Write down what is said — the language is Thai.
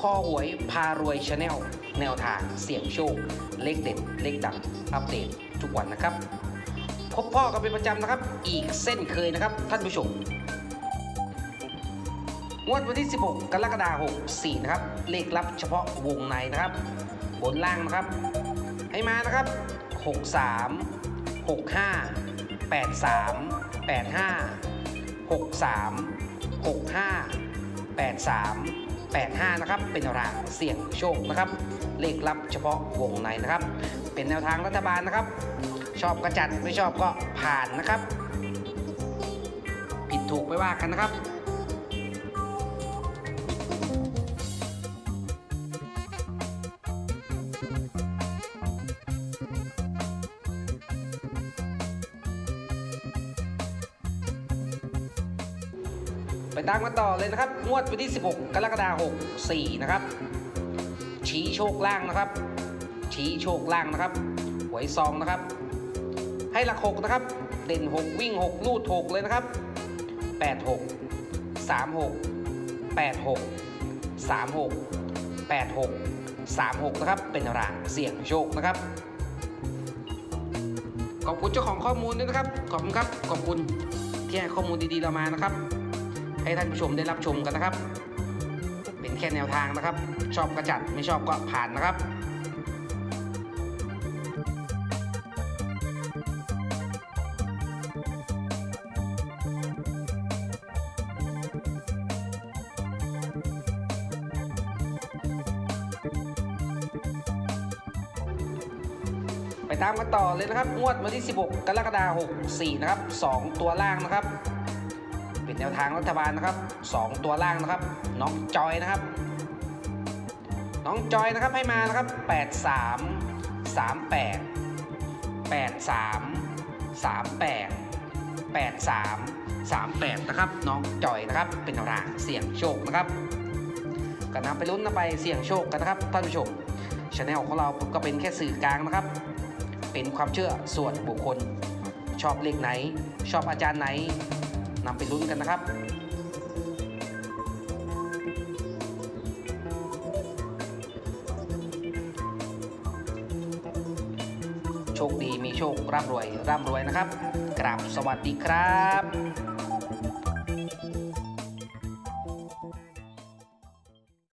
คอหวยพารวยชาแนลแนวทางเสี่ยงโชค เลขเด็ด เลขดังอัปเดตทุกวันนะครับ พบพ่อกันเป็นประจำนะครับ อีกเส้นเคยนะครับ ท่านผู้ชมงวดวันที่ 16 กรกฎาคม64 นะครับ เลขลับเฉพาะวงในนะครับ บนล่างนะครับ ให้มานะครับ 63 65 83 85 63 65 83 85 นะครับ เป็นแนวทางเสี่ยงโชคนะครับ เลขลับเฉพาะวงในนะครับ เป็นแนวทางรัฐบาลนะครับ ชอบกระจัดไม่ชอบก็ผ่านนะครับ ผิดถูกไม่ว่ากันนะครับ ไปตามกันต่อเลยนะครับ งวดวันที่ 16 กรกฎาคม64 นะครับ ชี้โชคล่างนะครับ ชี้โชคล่างนะครับ หวยซองนะครับ ให้หลักหกนะครับ เด่น 6 วิ่ง 6 ลูด 6 เลยนะครับ 86 36 86 36 86 36 นะครับ เป็นรางเสี่ยงโชคนะครับ ขอบคุณเจ้าของข้อมูลด้วยนะครับ ขอบคุณครับ ขอบคุณที่ให้ข้อมูลดีๆเรามานะครับ ให้ท่านผู้ชมได้รับชมกันนะครับ เป็นแค่แนวทางนะครับ ชอบกระจัดไม่ชอบก็ผ่านนะครับไปตามกันต่อเลยนะครับ งวดวันที่ 16 กรกฎาคม64 นะครับ 2 ตัวล่างนะครับ เป็นแนวทางรัฐบาลนะครับ 2 ตัวล่างนะครับ น้องจอยนะครับ น้องจอยนะครับให้มานะครับ 83 38 83 38 83 38นะครับ น้องจอยนะครับ เป็นแนวทางเสี่ยงโชคนะครับก็นำไปลุ้นนำไปเสี่ยงโชคกันนะครับท่านผู้ชมช anel ของเราก็เป็นแค่สื่อกลางนะครับ เป็นความเชื่อส่วนบุคคล ชอบเลขไหน ชอบอาจารย์ไหน นำไปลุ้นกันนะครับโชคดีมีโชคร่ำรวยร่ำรวยนะครับกราบสวัสดีครับ